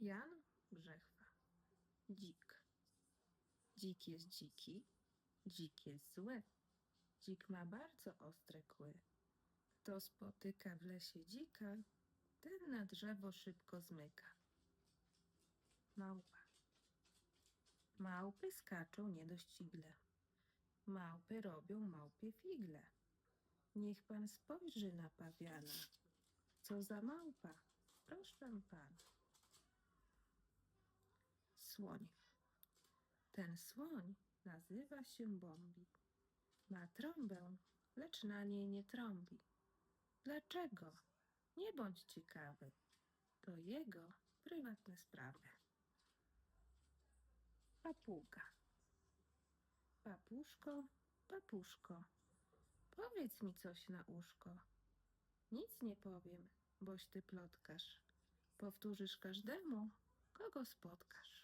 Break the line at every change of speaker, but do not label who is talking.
Jan Brzechwa. Dzik. Dzik jest dziki, dzik jest zły. Dzik ma bardzo ostre kły. Kto spotyka w lesie dzika, ten na drzewo szybko zmyka. Małpa. Małpy skaczą niedościgle. Małpy robią małpie figle. Niech pan spojrzy na pawiana. Co za małpa, proszę pana. Słoń. Ten słoń nazywa się Bombi. Ma trąbę, lecz na niej nie trąbi. Dlaczego? Nie bądź ciekawy. To jego prywatne sprawy. Papuga. Papuszko, papuszko, powiedz mi coś na uszko. Nic nie powiem, boś ty plotkarz. Powtórzysz każdemu, kogo spotkasz.